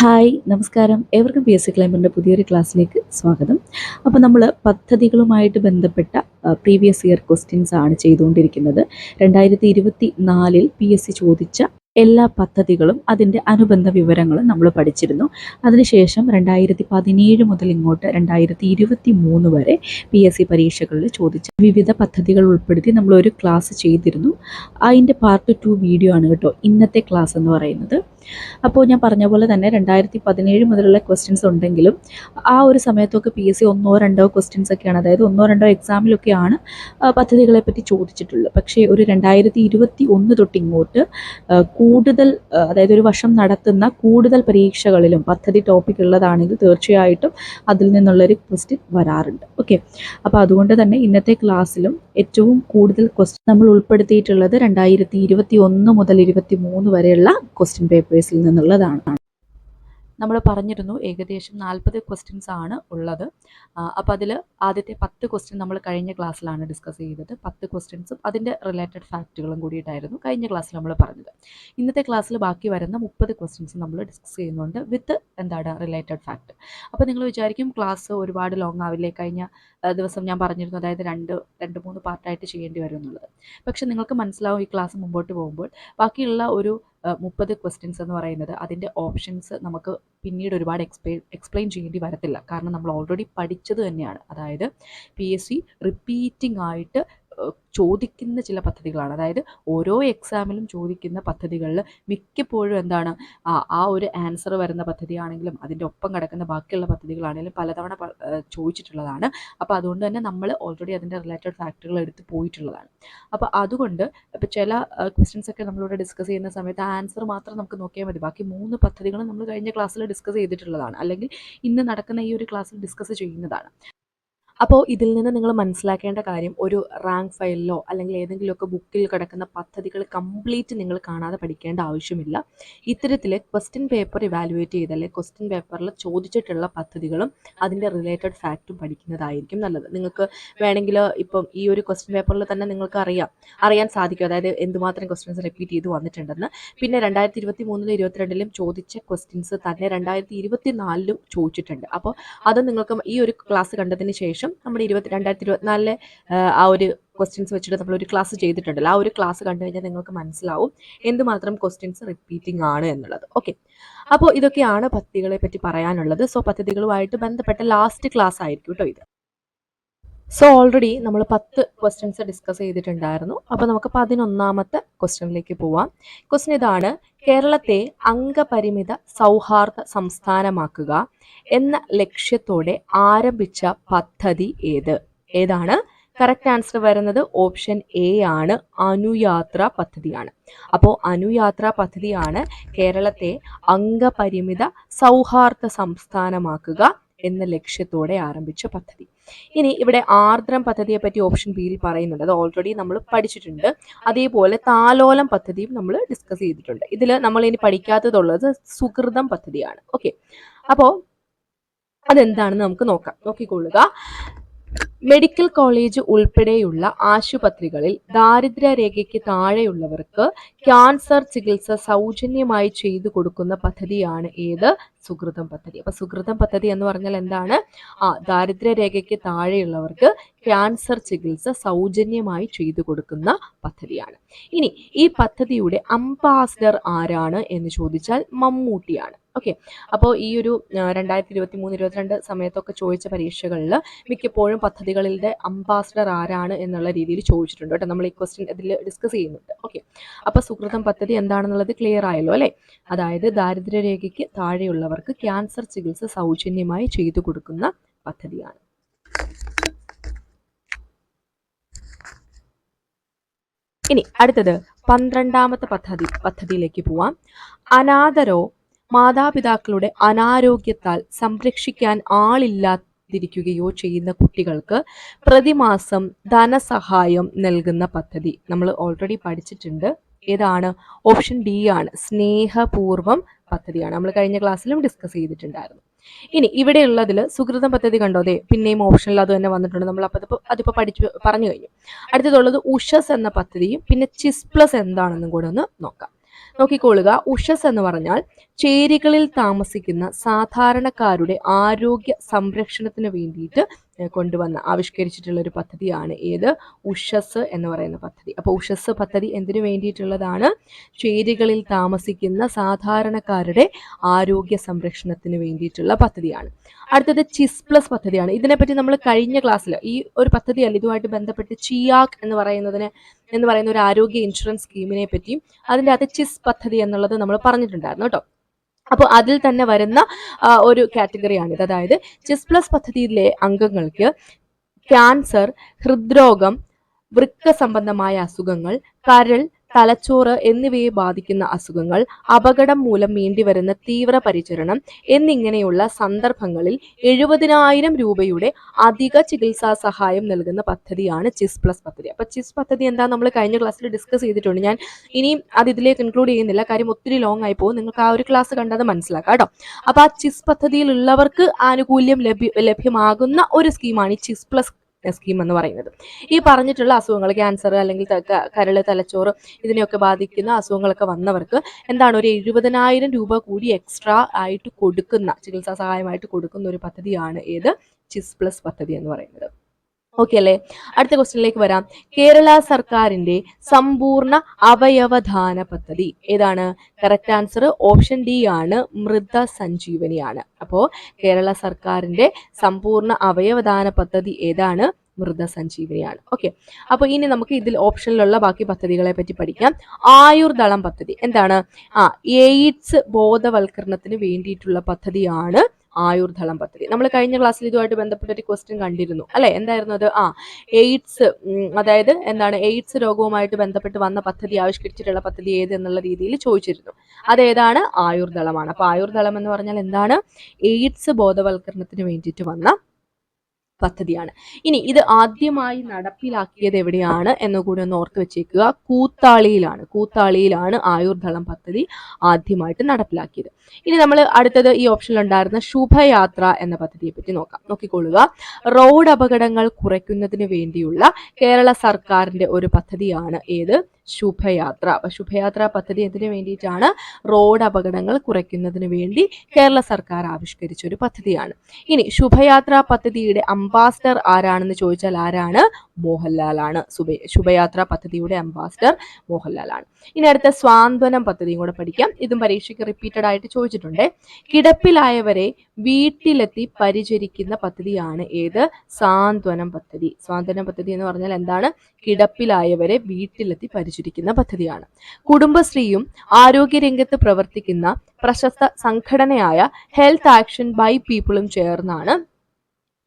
Hi നമസ്കാരം. ഏവർക്കും P S C ക്ലൈമറിന്റെ പുതിയൊരു ക്ലാസ്സിലേക്ക് സ്വാഗതം. അപ്പോൾ നമ്മൾ പദ്ധതികളുമായിട്ട് ബന്ധപ്പെട്ട പ്രീവിയസ് ഇയർ ക്വസ്റ്റ്യൻസ് ആണ് ചെയ്തുകൊണ്ടിരിക്കുന്നത്. രണ്ടായിരത്തി ഇരുപത്തി നാലിൽ പി എസ് സി ചോദിച്ച എല്ലാ പദ്ധതികളും അതിന്റെ അനുബന്ധ വിവരങ്ങളും നമ്മൾ പഠിച്ചിരുന്നു. അതിനുശേഷം രണ്ടായിരത്തി പതിനേഴ് മുതൽ ഇങ്ങോട്ട് രണ്ടായിരത്തി ഇരുപത്തി മൂന്ന് വരെ പി എസ് സി പരീക്ഷകളിൽ ചോദിച്ച വിവിധ പദ്ധതികൾ ഉൾപ്പെടുത്തി നമ്മളൊരു ക്ലാസ് ചെയ്തിരുന്നു. അതിന്റെ പാർട്ട് ടു വീഡിയോ ആണ് കേട്ടോ ഇന്നത്തെ ക്ലാസ് എന്ന് പറയുന്നത്. അപ്പോൾ ഞാൻ പറഞ്ഞ പോലെ തന്നെ രണ്ടായിരത്തി പതിനേഴ് മുതലുള്ള ക്വസ്റ്റ്യൻസ് ഉണ്ടെങ്കിലും ആ ഒരു സമയത്തൊക്കെ പി എസ് സി ഒന്നോ രണ്ടോ ക്വസ്റ്റ്യൻസ് ഒക്കെയാണ്. അതായത് ഒന്നോ രണ്ടോ എക്സാമിലൊക്കെയാണ് പദ്ധതികളെ പറ്റി ചോദിച്ചിട്ടുള്ളത്. പക്ഷേ ഒരു രണ്ടായിരത്തി ഇരുപത്തി ഒന്ന് തൊട്ട് ഇങ്ങോട്ട് കൂടുതൽ അതായത് ഒരു വർഷം നടത്തുന്ന കൂടുതൽ പരീക്ഷകളിലും പദ്ധതി ടോപ്പിക് ഉള്ളതാണെങ്കിൽ തീർച്ചയായിട്ടും അതിൽ നിന്നുള്ളൊരു ക്വസ്റ്റ്യൻ വരാറുണ്ട്. ഓക്കെ അപ്പോൾ അതുകൊണ്ട് തന്നെ ഇന്നത്തെ ക്ലാസ്സിലും ഏറ്റവും കൂടുതൽ ക്വസ്റ്റ്യൻ നമ്മൾ ഉൾപ്പെടുത്തിയിട്ടുള്ളത് രണ്ടായിരത്തി ഇരുപത്തി ഒന്ന് മുതൽ ഇരുപത്തി മൂന്ന് വരെയുള്ള ക്വസ്റ്റ്യൻ പേപ്പേഴ്സിൽ നിന്നുള്ളതാണ്. നമ്മൾ പറഞ്ഞിരുന്നു ഏകദേശം നാൽപ്പത് ക്വസ്റ്റ്യൻസ് ആണ് ഉള്ളത്. അപ്പോൾ അതിൽ ആദ്യത്തെ പത്ത് ക്വസ്റ്റ്യൻ നമ്മൾ കഴിഞ്ഞ ക്ലാസ്സിലാണ് ഡിസ്കസ് ചെയ്തത്. പത്ത് ക്വസ്റ്റ്യൻസും അതിന്റെ റിലേറ്റഡ് ഫാക്റ്റുകളും കൂടിയിട്ടായിരുന്നു കഴിഞ്ഞ ക്ലാസ്സിൽ നമ്മൾ പറഞ്ഞത്. ഇന്നത്തെ ക്ലാസ്സിൽ ബാക്കി വരുന്ന മുപ്പത് ക്വസ്റ്റ്യൻസ് നമ്മൾ ഡിസ്കസ് ചെയ്യുന്നുണ്ട് വിത്ത് എന്താണ് റിലേറ്റഡ് ഫാക്റ്റ് അപ്പോൾ നിങ്ങൾ വിചാരിക്കും ക്ലാസ് ഒരുപാട് ലോങ് ആവില്ലേ? കഴിഞ്ഞ ദിവസം ഞാൻ പറഞ്ഞിരുന്നു അതായത് രണ്ട് രണ്ട് മൂന്ന് പാർട്ടായിട്ട് ചെയ്യേണ്ടി വരും എന്നുള്ളത്. പക്ഷെ നിങ്ങൾക്ക് മനസ്സിലാവും ഈ ക്ലാസ് മുമ്പോട്ട് പോകുമ്പോൾ ബാക്കിയുള്ള ഒരു മുപ്പത് ക്വസ്റ്റ്യൻസ് എന്ന് പറയുന്നത് അതിന്റെ ഓപ്ഷൻസ് നമുക്ക് പിന്നീട് ഒരുപാട് എക്സ്പ്ലെയിൻ എക്സ്പ്ലെയിൻ ചെയ്യേണ്ടി വരത്തില്ല. കാരണം നമ്മൾ ഓൾറെഡി പഠിച്ചത് തന്നെയാണ്. അതായത് പി എസ് സി റിപ്പീറ്റിംഗ് ആയിട്ട് ചോദിക്കുന്ന ചില പദ്ധതികളാണ്. അതായത് ഓരോ എക്സാമിലും ചോദിക്കുന്ന പദ്ധതികളിൽ മിക്കപ്പോഴും എന്താണ് ആ ഒരു ആൻസർ വരുന്ന പദ്ധതിയാണെങ്കിലും അതിന്റെ ഒപ്പം കിടക്കുന്ന ബാക്കിയുള്ള പദ്ധതികളാണെങ്കിലും പലതവണ ചോദിച്ചിട്ടുള്ളതാണ്. അപ്പോൾ അതുകൊണ്ട് തന്നെ നമ്മൾ ഓൾറെഡി അതിന്റെ റിലേറ്റഡ് ഫാക്ടറുകൾ എടുത്ത് പോയിട്ടുള്ളതാണ്. അപ്പോൾ അതുകൊണ്ട് ഇപ്പോൾ ചില ക്വസ്റ്റ്യൻസ് ഒക്കെ നമ്മളിവിടെ ഡിസ്കസ് ചെയ്യുന്ന സമയത്ത് ആൻസർ മാത്രം നമുക്ക് നോക്കിയാൽ മതി. ബാക്കി മൂന്ന് പദ്ധതികളും നമ്മൾ കഴിഞ്ഞ ക്ലാസ്സിൽ ഡിസ്കസ് ചെയ്തിട്ടുള്ളതാണ്. അല്ലെങ്കിൽ ഇന്ന് നടക്കുന്ന ഈ ഒരു ക്ലാസ്സിൽ ഡിസ്കസ് ചെയ്യുന്നതാണ്. അപ്പോൾ ഇതിൽ നിന്ന് നിങ്ങൾ മനസ്സിലാക്കേണ്ട കാര്യം ഒരു റാങ്ക് ഫയലിലോ അല്ലെങ്കിൽ ഏതെങ്കിലുമൊക്കെ ബുക്കിൽ കിടക്കുന്ന പദ്ധതികൾ കംപ്ലീറ്റ് നിങ്ങൾ കാണാതെ പഠിക്കേണ്ട ആവശ്യമില്ല. ഇത്തരത്തിൽ ക്വസ്റ്റ്യൻ പേപ്പർ ഇവാലുവേറ്റ് ചെയ്ത് അല്ലെങ്കിൽ ക്വസ്റ്റ്യൻ പേപ്പറിൽ ചോദിച്ചിട്ടുള്ള പദ്ധതികളും അതിന്റെ റിലേറ്റഡ് ഫാക്റ്റും പഠിക്കുന്നതായിരിക്കും നല്ലത്. നിങ്ങൾക്ക് വേണമെങ്കിൽ ഇപ്പം ഈ ഒരു ക്വസ്റ്റ്യൻ പേപ്പറിൽ തന്നെ നിങ്ങൾക്ക് അറിയാം. അറിയാൻ സാധിക്കും. അതായത് എന്തുമാത്രം ക്വസ്റ്റ്യൻസ് റിപ്പീറ്റ് ചെയ്ത് വന്നിട്ടുണ്ടെന്ന്. പിന്നെ രണ്ടായിരത്തി ഇരുപത്തി മൂന്നിലും ഇരുപത്തിരണ്ടിലും ചോദിച്ച ക്വസ്റ്റ്യൻസ് തന്നെ രണ്ടായിരത്തി ഇരുപത്തി നാലിലും ചോദിച്ചിട്ടുണ്ട്. അപ്പോൾ അത് നിങ്ങൾക്ക് ഈ ഒരു ക്ലാസ് കണ്ടതിന് ശേഷം നമ്മുടെ ഇരുപത്തി രണ്ടായിരത്തി ഇരുപത്തിനാലിലെ ആ ഒരു ക്വസ്റ്റ്യൻസ് വെച്ചിട്ട് നമ്മൾ ഒരു ക്ലാസ് ചെയ്തിട്ടുണ്ടല്ലോ. ആ ഒരു ക്ലാസ് കണ്ടു കഴിഞ്ഞാൽ നിങ്ങൾക്ക് മനസ്സിലാവും എന്തുമാത്രം ക്വസ്റ്റ്യൻസ് റിപ്പീറ്റിംഗ് ആണ് എന്നുള്ളത്. ഓക്കെ അപ്പോൾ ഇതൊക്കെയാണ് പദ്ധതികളെ പറ്റി പറയാനുള്ളത്. സോ പദ്ധതികളുമായിട്ട് ബന്ധപ്പെട്ട ലാസ്റ്റ് ക്ലാസ് ആയിരിക്കും കേട്ടോ ഇത്. സോ ഓൾറെഡി നമ്മൾ പത്ത് ക്വസ്റ്റ്യൻസ് ഡിസ്കസ് ചെയ്തിട്ടുണ്ടായിരുന്നു. അപ്പോൾ നമുക്ക് പതിനൊന്നാമത്തെ ക്വസ്റ്റ്യനിലേക്ക് പോവാം. ക്വസ്റ്റ്യൻ ഇതാണ് കേരളത്തെ അംഗപരിമിത സൗഹാർദ്ദ സംസ്ഥാനമാക്കുക എന്ന ലക്ഷ്യത്തോടെ ആരംഭിച്ച പദ്ധതി ഏത്? ഏതാണ്? കറക്റ്റ് ആൻസർ വരുന്നത് ഓപ്ഷൻ എ ആണ്. അനുയാത്ര പദ്ധതിയാണ്. അപ്പോൾ അനുയാത്ര പദ്ധതിയാണ് കേരളത്തെ അംഗപരിമിത സൗഹാർദ്ദ സംസ്ഥാനമാക്കുക എന്ന ലക്ഷ്യത്തോടെ ആരംഭിച്ച പദ്ധതി. ഇനി ഇവിടെ ആർദ്രം പദ്ധതിയെ പറ്റി ഓപ്ഷൻ ബിയിൽ പറയുന്നുണ്ട്. അത് ഓൾറെഡി നമ്മൾ പഠിച്ചിട്ടുണ്ട്. അതേപോലെ താലോലം പദ്ധതിയും നമ്മൾ ഡിസ്കസ് ചെയ്തിട്ടുണ്ട്. ഇതിൽ നമ്മൾ ഇനി പഠിക്കാത്തതുള്ളത് സുഹൃതം പദ്ധതിയാണ്. ഓക്കെ അപ്പോൾ അതെന്താണെന്ന് നമുക്ക് നോക്കാം. നോക്കിക്കൊള്ളുക. മെഡിക്കൽ കോളേജ് ഉൾപ്പെടെയുള്ള ആശുപത്രികളിൽ ദാരിദ്ര്യരേഖയ്ക്ക് താഴെയുള്ളവർക്ക് ക്യാൻസർ ചികിത്സ സൗജന്യമായി ചെയ്തു കൊടുക്കുന്ന പദ്ധതിയാണ് ഏത്? സുഹൃതം പദ്ധതി. അപ്പൊ സുഹൃതം പദ്ധതി എന്ന് പറഞ്ഞാൽ എന്താണ്? ആ ദാരിദ്ര്യരേഖയ്ക്ക് താഴെയുള്ളവർക്ക് ക്യാൻസർ ചികിത്സ സൗജന്യമായി ചെയ്തു കൊടുക്കുന്ന പദ്ധതിയാണ്. ഇനി ഈ പദ്ധതിയുടെ അംബാസിഡർ ആരാണ് എന്ന് ചോദിച്ചാൽ മമ്മൂട്ടിയാണ്. ഓക്കെ? അപ്പോൾ ഈ ഒരു രണ്ടായിരത്തി ഇരുപത്തി മൂന്ന് ഇരുപത്തിരണ്ട് സമയത്തൊക്കെ ചോദിച്ച പരീക്ഷകളിൽ മിക്കപ്പോഴും പദ്ധതികളിലെ അംബാസിഡർ ആരാണ് എന്നുള്ള രീതിയിൽ ചോദിച്ചിട്ടുണ്ട് കേട്ടോ. നമ്മൾ ഈ ക്വസ്റ്റ്യൻ ഇതിൽ ഡിസ്കസ് ചെയ്യുന്നുണ്ട്. ഓക്കെ? അപ്പോൾ സുഹൃതം പദ്ധതി എന്താണെന്നുള്ളത് ക്ലിയർ ആയല്ലോ അല്ലേ? അതായത് ദാരിദ്ര്യരേഖയ്ക്ക് താഴെയുള്ളവർക്ക് ക്യാൻസർ ചികിത്സ സൗജന്യമായി ചെയ്തു കൊടുക്കുന്ന പദ്ധതിയാണ്. ഇനി അടുത്തത് പന്ത്രണ്ടാമത്തെ പദ്ധതി പദ്ധതിയിലേക്ക് പോവാം. അനാഥരോ മാതാപിതാക്കളുടെ അനാരോഗ്യത്താൽ സംരക്ഷിക്കാൻ ആളില്ലാതിരിക്കുകയോ ചെയ്യുന്ന കുട്ടികൾക്ക് പ്രതിമാസം ധനസഹായം നൽകുന്ന പദ്ധതി നമ്മൾ ഓൾറെഡി പഠിച്ചിട്ടുണ്ട്. ഏതാണ്? ഓപ്ഷൻ ഡി ആണ്. സ്നേഹപൂർവം പദ്ധതിയാണ്. നമ്മൾ കഴിഞ്ഞ ക്ലാസ്സിലും ഡിസ്കസ് ചെയ്തിട്ടുണ്ടായിരുന്നു. ഇനി ഇവിടെയുള്ളതിൽ സുഹൃതം പദ്ധതി കണ്ടോ? അതെ പിന്നെയും ഓപ്ഷനിൽ അത് തന്നെ വന്നിട്ടുണ്ട്. നമ്മൾ അപ്പോൾ അതിപ്പോൾ പഠിച്ചു പറഞ്ഞു കഴിഞ്ഞു. അടുത്തതുള്ളത് ഉഷസ് എന്ന പദ്ധതിയും പിന്നെ ചിസ് പ്ലസ് എന്താണെന്നും കൂടെ ഒന്ന് നോക്കാം. നോക്കിക്കൊള്ളുക ഉഷസ് എന്ന് പറഞ്ഞാൽ ചേരികളിൽ താമസിക്കുന്ന സാധാരണക്കാരുടെ ആരോഗ്യ സംരക്ഷണത്തിന് വേണ്ടിയിട്ട് കൊണ്ടുവന്ന ആവിഷ്കരിച്ചിട്ടുള്ള ഒരു പദ്ധതിയാണ് ഏത്? ഉഷസ് എന്ന് പറയുന്ന പദ്ധതി. അപ്പോൾ ഉഷസ് പദ്ധതി എന്തിനു വേണ്ടിയിട്ടുള്ളതാണ്? ചേരികളിൽ താമസിക്കുന്ന സാധാരണക്കാരുടെ ആരോഗ്യ സംരക്ഷണത്തിന് വേണ്ടിയിട്ടുള്ള പദ്ധതിയാണ്. അടുത്തത് ചിസ് പ്ലസ് പദ്ധതിയാണ്. ഇതിനെപ്പറ്റി നമ്മൾ കഴിഞ്ഞ ക്ലാസ്സിൽ ഈ ഒരു പദ്ധതിയല്ല ഇതുമായിട്ട് ബന്ധപ്പെട്ട് ചിയാക് എന്ന് പറയുന്നതിന് എന്ന് പറയുന്ന ഒരു ആരോഗ്യ ഇൻഷുറൻസ് സ്കീമിനെ പറ്റിയും അതിന്റെ അകത്ത് ചിസ് പദ്ധതി എന്നുള്ളത് നമ്മൾ പറഞ്ഞിട്ടുണ്ടായിരുന്നു കേട്ടോ. അപ്പോൾ അതിൽ തന്നെ വരുന്ന ഒരു കാറ്റഗറിയാണിത് അതായത് ചിസ് പ്ലസ് പദ്ധതിയിലെ അംഗങ്ങൾക്ക് ക്യാൻസർ ഹൃദ്രോഗം വൃക്ക സംബന്ധമായ അസുഖങ്ങൾ കരൾ തലച്ചോറ് എന്നിവയെ ബാധിക്കുന്ന അസുഖങ്ങൾ അപകടം മൂലം വേണ്ടിവരുന്ന തീവ്ര പരിചരണം എന്നിങ്ങനെയുള്ള സന്ദർഭങ്ങളിൽ എഴുപതിനായിരം രൂപയുടെ അധിക ചികിത്സാ സഹായം നൽകുന്ന പദ്ധതിയാണ് ചിസ് പ്ലസ് പദ്ധതി. അപ്പൊ ചിസ് പദ്ധതി എന്താ നമ്മൾ കഴിഞ്ഞ ക്ലാസ്സിൽ ഡിസ്കസ് ചെയ്തിട്ടുണ്ട്. ഞാൻ ഇനിയും അത് ഇതിലേക്ക് ഇൻക്ലൂഡ് ചെയ്യുന്നില്ല. കാര്യം ഒത്തിരി ലോങ് ആയി പോകും. നിങ്ങൾക്ക് ആ ഒരു ക്ലാസ് കണ്ടത് മനസ്സിലാക്കാം കേട്ടോ. അപ്പൊ ആ ചിസ് പദ്ധതിയിലുള്ളവർക്ക് ആനുകൂല്യം ലഭ്യ ലഭ്യമാകുന്ന ഒരു സ്കീമാണ് ഈ ചിസ് പ്ലസ് സ്കീം എന്ന് പറയുന്നത്. ഈ പറഞ്ഞിട്ടുള്ള അസുഖങ്ങൾ ക്യാൻസർ അല്ലെങ്കിൽ കരൾ തലച്ചോറ് ഇതിനെയൊക്കെ ബാധിക്കുന്ന അസുഖങ്ങളൊക്കെ വന്നവർക്ക് എന്താണ് ഒരു എഴുപതിനായിരം രൂപ കൂടി എക്സ്ട്രാ ആയിട്ട് കൊടുക്കുന്ന ചികിത്സാ സഹായമായിട്ട് കൊടുക്കുന്ന ഒരു പദ്ധതിയാണ് ഏത്? ചിസ് പ്ലസ് പദ്ധതി എന്ന് പറയുന്നത്. ഓക്കെ അല്ലേ അടുത്ത ക്വസ്റ്റ്യനിലേക്ക് വരാം. കേരള സർക്കാരിന്റെ സമ്പൂർണ അവയവദാന പദ്ധതി. ഏതാണ്? കറക്റ്റ് ആൻസർ ഓപ്ഷൻ ഡി ആണ് മൃത സഞ്ജീവനിയാണ് അപ്പോ കേരള സർക്കാരിന്റെ സമ്പൂർണ അവയവദാന പദ്ധതി ഏതാണ്? മൃത സഞ്ജീവനിയാണ് ഓക്കെ. അപ്പൊ ഇനി നമുക്ക് ഇതിൽ ഓപ്ഷനിലുള്ള ബാക്കി പദ്ധതികളെ പറ്റി പഠിക്കാം. ആയുർദളം പദ്ധതി. എന്താണ്? ആ എയ്ഡ്സ് ബോധവൽക്കരണത്തിന് വേണ്ടിയിട്ടുള്ള പദ്ധതിയാണ് ആയുർദളം പദ്ധതി. നമ്മൾ കഴിഞ്ഞ ക്ലാസ്സിൽ ഇതുമായിട്ട് ബന്ധപ്പെട്ട ഒരു ക്വസ്റ്റ്യൻ കണ്ടിരുന്നു. അല്ലെ? എന്തായിരുന്നു അത്? ആ എയ്ഡ്സ് അതായത് എന്താണ്? എയ്ഡ്സ് രോഗവുമായിട്ട് ബന്ധപ്പെട്ട് വന്ന പദ്ധതി ആവിഷ്കരിച്ചിട്ടുള്ള പദ്ധതി ഏത് എന്നുള്ള രീതിയിൽ ചോദിച്ചിരുന്നു. അതേതാണ് ആയുർദളമാണ്. അപ്പൊ ആയുർദളം എന്ന് പറഞ്ഞാൽ എന്താണ്? എയ്ഡ്സ് ബോധവൽക്കരണത്തിന് വേണ്ടിയിട്ട് വന്ന പദ്ധതിയാണ്. ഇനി ഇത് ആദ്യമായി നടപ്പിലാക്കിയത് എവിടെയാണ് എന്നുകൂടി ഒന്ന് ഓർത്ത് വെച്ചേക്കുക. കൂത്താളിയിലാണ്. കൂത്താളിയിലാണ് ആയുർദളം പദ്ധതി ആദ്യമായിട്ട് നടപ്പിലാക്കിയത്. ഇനി നമ്മൾ അടുത്തത് ഈ ഓപ്ഷനിൽ ഉണ്ടായിരുന്ന ശുഭയാത്ര എന്ന പദ്ധതിയെ പറ്റി നോക്കാം. നോക്കിക്കൊള്ളുക. റോഡ് അപകടങ്ങൾ കുറയ്ക്കുന്നതിന് വേണ്ടിയുള്ള കേരള സർക്കാരിന്റെ ഒരു പദ്ധതിയാണ് ഏത്? ശുഭയാത്ര. അപ്പൊ ശുഭയാത്ര പദ്ധതി എന്തിനു വേണ്ടിയിട്ടാണ്? റോഡ് അപകടങ്ങൾ കുറയ്ക്കുന്നതിന് വേണ്ടി കേരള സർക്കാർ ആവിഷ്കരിച്ച ഒരു പദ്ധതിയാണ്. ഇനി ശുഭയാത്ര പദ്ധതിയുടെ അംബാസിഡർ ആരാണെന്ന് ചോദിച്ചാൽ ആരാണ്? മോഹൻലാൽ ആണ് ശുഭ ശുഭയാത്ര പദ്ധതിയുടെ അംബാസിഡർ മോഹൻലാലാണ്. ഇനി അടുത്ത സ്വാന്തനം പദ്ധതിയും കൂടെ പഠിക്കാം. ഇതും പരീക്ഷയ്ക്ക് റിപ്പീറ്റഡ് ആയിട്ട് ചോദിച്ചിട്ടുണ്ട്. കിടപ്പിലായവരെ വീട്ടിലെത്തി പരിചരിക്കുന്ന പദ്ധതിയാണ് ഏത്? സാന്ത്വനം പദ്ധതി. സാന്ത്വനം പദ്ധതി എന്ന് പറഞ്ഞാൽ എന്താണ്? കിടപ്പിലായവരെ വീട്ടിലെത്തി പരിചരിക്കുന്ന പദ്ധതിയാണ്. കുടുംബശ്രീയും ആരോഗ്യരംഗത്ത് പ്രവർത്തിക്കുന്ന പ്രശസ്ത സംഘടനയായ ഹെൽത്ത് ആക്ഷൻ ബൈ പീപ്പിളും ചേർന്നാണ്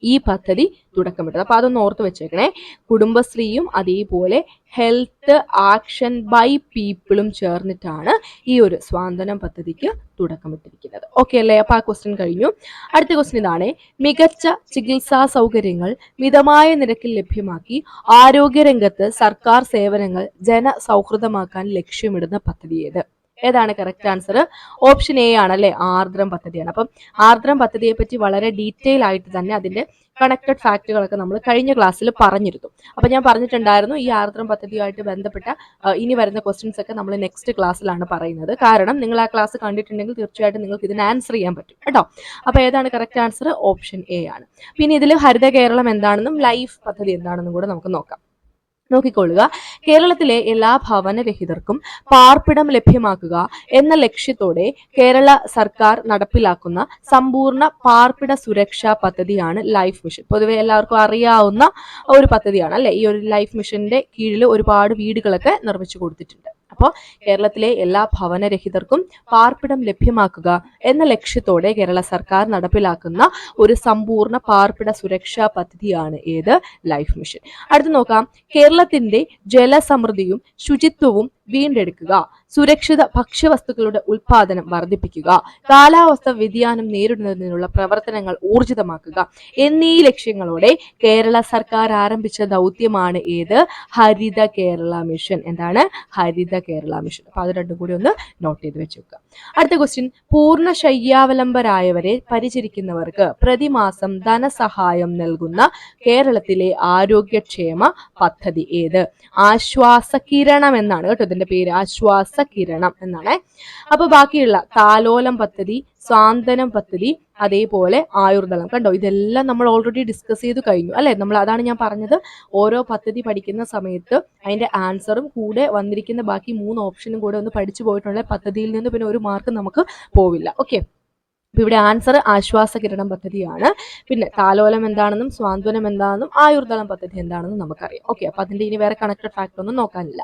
ഈ പദ്ധതി തുടക്കമിട്ടത്. അപ്പൊ അതൊന്ന് ഓർത്ത് വെച്ചേക്കണേ. കുടുംബശ്രീയും അതേപോലെ ഹെൽത്ത് ആക്ഷൻ ബൈ പീപ്പിളും ചേർന്നിട്ടാണ് ഈ ഒരു സ്വാന്തനം പദ്ധതിക്ക് തുടക്കമിട്ടിരിക്കുന്നത്. ഓക്കെ അല്ലേ? അപ്പൊ ആ ക്വസ്റ്റ്യൻ കഴിഞ്ഞു. അടുത്ത ക്വസ്റ്റ്യൻ ഇതാണ്. മികച്ച ചികിത്സാ സൗകര്യങ്ങൾ മിതമായ നിരക്കിൽ ലഭ്യമാക്കി ആരോഗ്യരംഗത്ത് സർക്കാർ സേവനങ്ങൾ ജനസൗഹൃദമാക്കാൻ ലക്ഷ്യമിടുന്ന പദ്ധതി ഏത് ഏതാണ് കറക്റ്റ് ആൻസർ ഓപ്ഷൻ എ ആണ് അല്ലെ ആർദ്രം പദ്ധതിയാണ്. അപ്പം ആർദ്രം പദ്ധതിയെ പറ്റി വളരെ ഡീറ്റെയിൽ ആയിട്ട് തന്നെ അതിന്റെ കണക്റ്റഡ് ഫാക്റ്റുകളൊക്കെ നമ്മൾ കഴിഞ്ഞ ക്ലാസ്സിൽ പറഞ്ഞിരുന്നു. അപ്പൊ ഞാൻ പറഞ്ഞിട്ടുണ്ടായിരുന്നു ഈ ആർദ്രം പദ്ധതിയുമായിട്ട് ബന്ധപ്പെട്ട ഇനി വരുന്ന ക്വസ്റ്റ്യൻസ് ഒക്കെ നമ്മൾ നെക്സ്റ്റ് ക്ലാസ്സിലാണ് പറയുന്നത്. കാരണം നിങ്ങൾ ആ ക്ലാസ് കണ്ടിട്ടുണ്ടെങ്കിൽ തീർച്ചയായിട്ടും നിങ്ങൾക്ക് ഇതിന് ആൻസർ ചെയ്യാൻ പറ്റും. കേട്ടോ? അപ്പൊ ഏതാണ് കറക്റ്റ് ആൻസർ ഓപ്ഷൻ എ ആണ്. പിന്നെ ഇതിൽ ഹരിത കേരളം എന്താണെന്നും ലൈഫ് പദ്ധതി എന്താണെന്നും കൂടെ നമുക്ക് നോക്കാം. നോക്കിക്കൊള്ളുക. കേരളത്തിലെ എല്ലാ ഭവനരഹിതർക്കും പാർപ്പിടം ലഭ്യമാക്കുക എന്ന ലക്ഷ്യത്തോടെ കേരള സർക്കാർ നടപ്പിലാക്കുന്ന സമ്പൂർണ പാർപ്പിട സുരക്ഷാ പദ്ധതിയാണ് ലൈഫ് മിഷൻ. പൊതുവെ എല്ലാവർക്കും അറിയാവുന്ന ഒരു പദ്ധതിയാണ് അല്ലെ? ഈ ഒരു ലൈഫ് മിഷന്റെ കീഴിൽ ഒരുപാട് വീടുകളൊക്കെ നിർമ്മിച്ചു കൊടുത്തിട്ടുണ്ട്. അപ്പോൾ കേരളത്തിലെ എല്ലാ ഭവനരഹിതർക്കും പാർപ്പിടം ലഭ്യമാക്കുക എന്ന ലക്ഷ്യത്തോടെ കേരള സർക്കാർ നടപ്പിലാക്കുന്ന ഒരു സമ്പൂർണ പാർപ്പിട സുരക്ഷാ പദ്ധതിയാണ് ഏത്? Life mission. അടുത്ത് നോക്കാം. കേരളത്തിന്റെ ജലസമൃദ്ധിയും ശുചിത്വവും വീണ്ടെടുക്കുക. സുരക്ഷിത ഭക്ഷ്യവസ്തുക്കളുടെ ഉൽപാദനം വർദ്ധിപ്പിക്കുക. കാലാവസ്ഥ വ്യതിയാനം നേരിടുന്നതിനുള്ള പ്രവർത്തനങ്ങൾ ഊർജിതമാക്കുക. എന്നീ ലക്ഷ്യങ്ങളോടെ കേരള സർക്കാർ ആരംഭിച്ച ദൗത്യമാണ് ഏത്? ഹരിത കേരള മിഷൻ. എന്താണ്? ഹരിത കേരള മിഷൻ. അപ്പൊ അത് രണ്ടും കൂടി ഒന്ന് നോട്ട് ചെയ്ത് വെച്ചേക്കുക അടുത്ത ക്വസ്റ്റ്യൻ പൂർണ ശയ്യാവലംബരായവരെ പരിചരിക്കുന്നവർക്ക് പ്രതിമാസം ധനസഹായം നൽകുന്ന കേരളത്തിലെ ആരോഗ്യക്ഷേമ പദ്ധതി ഏത്? ആശ്വാസ കിരണം എന്നാണ് കേട്ടോ അതിന്റെ പേര് ആശ്വാസ കിരണം എന്നാണ്. അപ്പൊ ബാക്കിയുള്ള താലോലം പദ്ധതി സ്വാന്തനം പദ്ധതി അതേപോലെ ആയുർദളം. കണ്ടോ? ഇതെല്ലാം നമ്മൾ ഓൾറെഡി ഡിസ്കസ് ചെയ്ത് കഴിഞ്ഞു അല്ലെ? നമ്മൾ അതാണ് ഞാൻ പറഞ്ഞത്. ഓരോ പദ്ധതി പഠിക്കുന്ന സമയത്ത് അതിന്റെ ആൻസറും കൂടെ വന്നിരിക്കുന്ന ബാക്കി മൂന്ന് ഓപ്ഷനും കൂടെ ഒന്ന് പഠിച്ചു പോയിട്ടുള്ള പദ്ധതിയിൽ നിന്ന് പിന്നെ ഒരു മാർക്ക് നമുക്ക് പോവില്ല. ഓക്കെ അപ്പൊ ഇവിടെ ആൻസർ ആശ്വാസ കിരണം പദ്ധതിയാണ്. പിന്നെ താലോലം എന്താണെന്നും സ്വാന്തനം എന്താണെന്നും ആയുർദളം പദ്ധതി എന്താണെന്നും നമുക്കറിയാം. ഓക്കെ അപ്പൊ അതിന്റെ ഇനി വേറെ കണക്റ്റഡ് ഫാക്ടർ ഒന്നും നോക്കാനില്ല.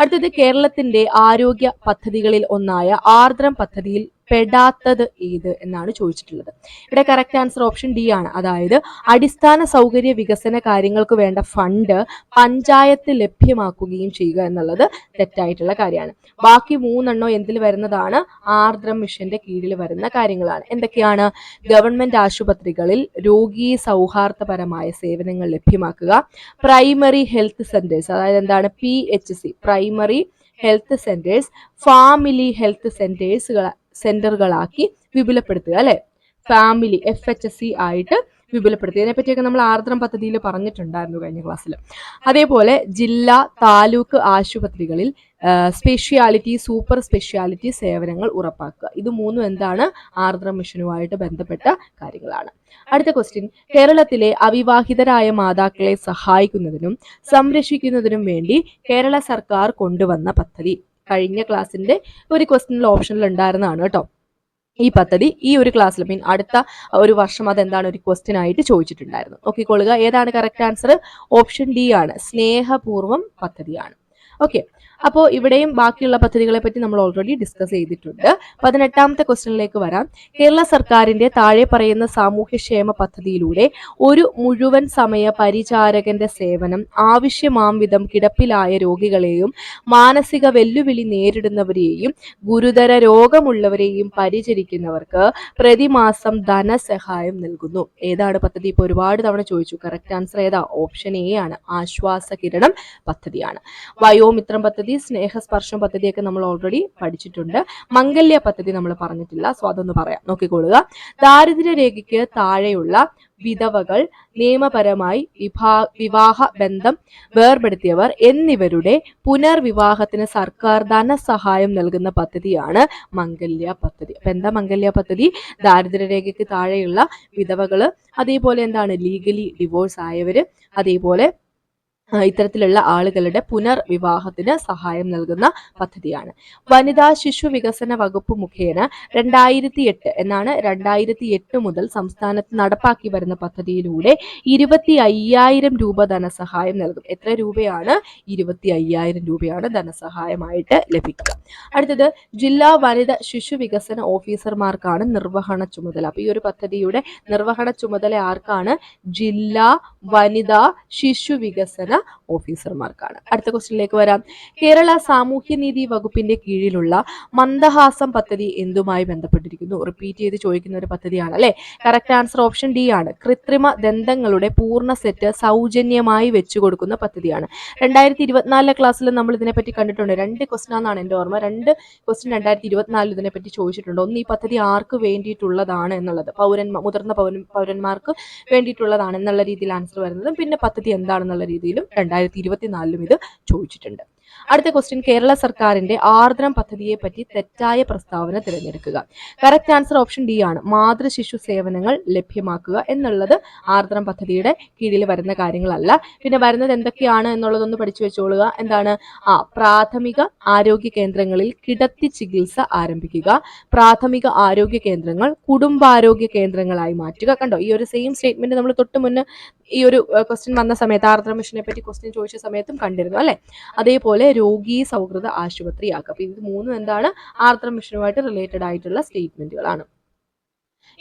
അടുത്തത് കേരളത്തിന്റെ ആരോഗ്യ പദ്ധതികളിൽ ഒന്നായ ആർദ്രം പദ്ധതിയിൽ പെടാത്തത് ഏത് എന്നാണ് ചോദിച്ചിട്ടുള്ളത്. ഇവിടെ കറക്റ്റ് ആൻസർ ഓപ്ഷൻ ഡി ആണ്. അതായത് അടിസ്ഥാന സൗകര്യ വികസന കാര്യങ്ങൾക്ക് വേണ്ട ഫണ്ട് പഞ്ചായത്ത് ലഭ്യമാക്കുകയും ചെയ്യുക എന്നുള്ളത് തെറ്റായിട്ടുള്ള കാര്യമാണ്. ബാക്കി മൂന്നെണ്ണോ എന്തിൽ വരുന്നതാണ്? ആർദ്രം മിഷന്റെ കീഴിൽ വരുന്ന കാര്യങ്ങളാണ്. എന്തൊക്കെയാണ്? ഗവൺമെന്റ് ആശുപത്രികളിൽ രോഗി സൗഹാർദ്ദപരമായ സേവനങ്ങൾ ലഭ്യമാക്കുക. പ്രൈമറി ഹെൽത്ത് സെന്റേഴ്സ് അതായത് എന്താണ്? P H C primary health centres family health സെന്റേഴ്സുകൾ സെന്ററുകളാക്കി വിപുലപ്പെടുത്തുക അല്ലെ? Family F H S C ആയിട്ട് വിപുലപ്പെടുത്തുക. ഇതിനെപ്പറ്റിയൊക്കെ നമ്മൾ ആർദ്രം പദ്ധതിയിൽ പറഞ്ഞിട്ടുണ്ടായിരുന്നു കഴിഞ്ഞ ക്ലാസ്സിൽ. അതേപോലെ ജില്ലാ താലൂക്ക് ആശുപത്രികളിൽ സ്പെഷ്യാലിറ്റി സൂപ്പർ സ്പെഷ്യാലിറ്റി സേവനങ്ങൾ ഉറപ്പാക്കുക. ഇത് മൂന്നും എന്താണ്? ആർദ്രം മിഷനുമായിട്ട് ബന്ധപ്പെട്ട കാര്യങ്ങളാണ്. അടുത്ത ക്വസ്റ്റ്യൻ കേരളത്തിലെ അവിവാഹിതരായ മാതാക്കളെ സഹായിക്കുന്നതിനും സംരക്ഷിക്കുന്നതിനും വേണ്ടി കേരള സർക്കാർ കൊണ്ടുവന്ന പദ്ധതി. കഴിഞ്ഞ ക്ലാസ്സിന്റെ ഒരു ക്വസ്റ്റ്യനിൽ ഓപ്ഷനിൽ ഉണ്ടായിരുന്നതാണ് കേട്ടോ. ഈ പദ്ധതി ഈ ഒരു ക്ലാസ്സിൽ മീൻ അടുത്ത ഒരു വർഷം അതെന്താണ് ഒരു ക്വസ്റ്റ്യൻ ആയിട്ട് ചോദിച്ചിട്ടുണ്ടായിരുന്നു. നോക്കിക്കൊള്ളുക ഏതാണ് കറക്റ്റ് ആൻസർ ഓപ്ഷൻ ഡി ആണ്. സ്നേഹപൂർവം പദ്ധതിയാണ്. ഓക്കെ അപ്പോൾ ഇവിടെയും ബാക്കിയുള്ള പദ്ധതികളെ പറ്റി നമ്മൾ ഓൾറെഡി ഡിസ്കസ് ചെയ്തിട്ടുണ്ട്. പതിനെട്ടാമത്തെ ക്വസ്റ്റ്യനിലേക്ക് വരാം. കേരള സർക്കാരിന്റെ താഴെ പറയുന്ന സാമൂഹ്യക്ഷേമ പദ്ധതിയിലൂടെ ഒരു മുഴുവൻ സമയ പരിചാരകന്റെ സേവനം ആവശ്യമാം വിധം കിടപ്പിലായ രോഗികളെയും മാനസിക വെല്ലുവിളി നേരിടുന്നവരെയും ഗുരുതര രോഗമുള്ളവരെയും പരിചരിക്കുന്നവർക്ക് പ്രതിമാസം ധനസഹായം നൽകുന്നു. ഏതാണ് പദ്ധതി? ഇപ്പോൾ ഒരുപാട് തവണ ചോദിച്ചു. കറക്റ്റ് ആൻസർ ഏതാ? ഓപ്ഷൻ എ ആണ്. ആശ്വാസ കിരണം പദ്ധതിയാണ്. വയോമിത്രം പദ്ധതി സ്നേഹസ്പർശം പദ്ധതിയൊക്കെ നമ്മൾ ഓൾറെഡി പഠിച്ചിട്ടുണ്ട്. മംഗല്യ പദ്ധതി നമ്മൾ പറഞ്ഞിട്ടില്ല. സോ അതൊന്ന് പറയാം. നോക്കിക്കൊള്ളുക ദാരിദ്ര്യ രേഖയ്ക്ക് താഴെയുള്ള വിധവകൾ നിയമപരമായി വിഭാ വിവാഹ ബന്ധം വേർപെടുത്തിയവർ എന്നിവരുടെ പുനർവിവാഹത്തിന് സർക്കാർ ധന സഹായം നൽകുന്ന പദ്ധതിയാണ് മംഗല്യ പദ്ധതി. അപ്പൊ എന്താ മംഗല്യ പദ്ധതി? ദാരിദ്ര്യരേഖയ്ക്ക് താഴെയുള്ള വിധവകൾ അതേപോലെ എന്താണ്? ലീഗലി ഡിവോഴ്സ് ആയവര് അതേപോലെ ഇത്തരത്തിലുള്ള ആളുകളുടെ പുനർവിവാഹത്തിന് സഹായം നൽകുന്ന പദ്ധതിയാണ്. വനിതാ ശിശു വികസന വകുപ്പ് മുഖേന രണ്ടായിരത്തി എട്ട് എന്നാണ് രണ്ടായിരത്തി എട്ട് മുതൽ സംസ്ഥാനത്ത് നടപ്പാക്കി വരുന്ന പദ്ധതിയിലൂടെ ഇരുപത്തി അയ്യായിരം രൂപ ധനസഹായം നൽകും. എത്ര രൂപയാണ്? ഇരുപത്തി അയ്യായിരം രൂപയാണ് ധനസഹായമായിട്ട് ലഭിക്കുക. അടുത്തത് ജില്ലാ വനിത ശിശു വികസന ഓഫീസർമാർക്കാണ് നിർവഹണ ചുമതല. അപ്പൊ ഈ ഒരു പദ്ധതിയുടെ നിർവഹണ ചുമതല ആർക്കാണ്? ജില്ലാ വനിതാ ശിശു വികസന ഓഫീസർമാർക്കാണ്. അടുത്ത ക്വസ്റ്റ്യനിലേക്ക് വരാം. കേരള സാമൂഹ്യനീതി വകുപ്പിന്റെ കീഴിലുള്ള മന്ദഹാസം പദ്ധതി എന്തുമായി ബന്ധപ്പെട്ടിരിക്കുന്നു? റിപ്പീറ്റ് ചെയ്ത് ചോദിക്കുന്ന ഒരു പദ്ധതിയാണ് അല്ലെ? കറക്റ്റ് ആൻസർ ഓപ്ഷൻ ഡി ആണ്. കൃത്രിമ ദന്തങ്ങളുടെ പൂർണ സെറ്റ് സൗജന്യമായി വെച്ചു കൊടുക്കുന്ന പദ്ധതിയാണ്. രണ്ടായിരത്തി ഇരുപത്തിനാലിലെ ക്ലാസ്സിൽ നമ്മൾ ഇതിനെപ്പറ്റി കണ്ടിട്ടുണ്ട്. രണ്ട് ക്വസ്റ്റൻ ആണെന്നാണ് എന്റെ ഓർമ്മ. രണ്ട് ക്വസ്റ്റ്യൻ രണ്ടായിരത്തി ഇരുപത്തിനാലിൽ ഇതിനെപ്പറ്റി ചോദിച്ചിട്ടുണ്ട്. ഒന്ന് ഈ പദ്ധതി ആർക്ക് വേണ്ടിയിട്ടുള്ളതാണ് എന്നുള്ളത്? പൗരൻ മുതിർന്ന പൗരൻ പൗരന്മാർക്ക് വേണ്ടിയിട്ടുള്ളതാണ് എന്നുള്ള രീതിയിൽ ആൻസർ വരുന്നതും പിന്നെ പദ്ധതി എന്താണെന്നുള്ള രീതിയിലും രണ്ടായിരത്തി ഇരുപത്തിനാലിലും ഇത് ചോദിച്ചിട്ടുണ്ട്. അടുത്ത ക്വസ്റ്റ്യൻ കേരള സർക്കാരിന്റെ ആർദ്രം പദ്ധതിയെ പറ്റി തെറ്റായ പ്രസ്താവന തിരഞ്ഞെടുക്കുക. കറക്റ്റ് ആൻസർ ഓപ്ഷൻ ഡി ആണ്. മാതൃ ശിശു സേവനങ്ങൾ ലഭ്യമാക്കുക എന്നുള്ളത് ആർദ്രം പദ്ധതിയുടെ കീഴിൽ വരുന്ന കാര്യങ്ങളല്ല. പിന്നെ വരുന്നത് എന്തൊക്കെയാണ് എന്നുള്ളതൊന്ന് പഠിച്ചു വെച്ചോളുക. എന്താണ്? ആ പ്രാഥമിക ആരോഗ്യ കേന്ദ്രങ്ങളിൽ കിടത്തി ചികിത്സ ആരംഭിക്കുക. പ്രാഥമിക ആരോഗ്യ കേന്ദ്രങ്ങൾ കുടുംബാരോഗ്യ കേന്ദ്രങ്ങളായി മാറ്റുക. കണ്ടോ? ഈ ഒരു സെയിം സ്റ്റേറ്റ്മെന്റ് നമ്മൾ തൊട്ട് മുന്നേ ഈ ഒരു ക്വസ്റ്റ്യൻ വന്ന സമയത്ത് ആർദ്രം മിഷനെ പറ്റി ക്വസ്റ്റ്യൻ ചോദിച്ച സമയത്തും കണ്ടിരുന്നു അല്ലെ? അതേപോലെ രോഗി സൗഹൃദ ആശുപത്രിയാക്കുക അപ്പൊ ഇത് മൂന്നും എന്താണ്? ആർദ്ര മിഷനുമായിട്ട് റിലേറ്റഡ് ആയിട്ടുള്ള സ്റ്റേറ്റ്മെന്റുകളാണ്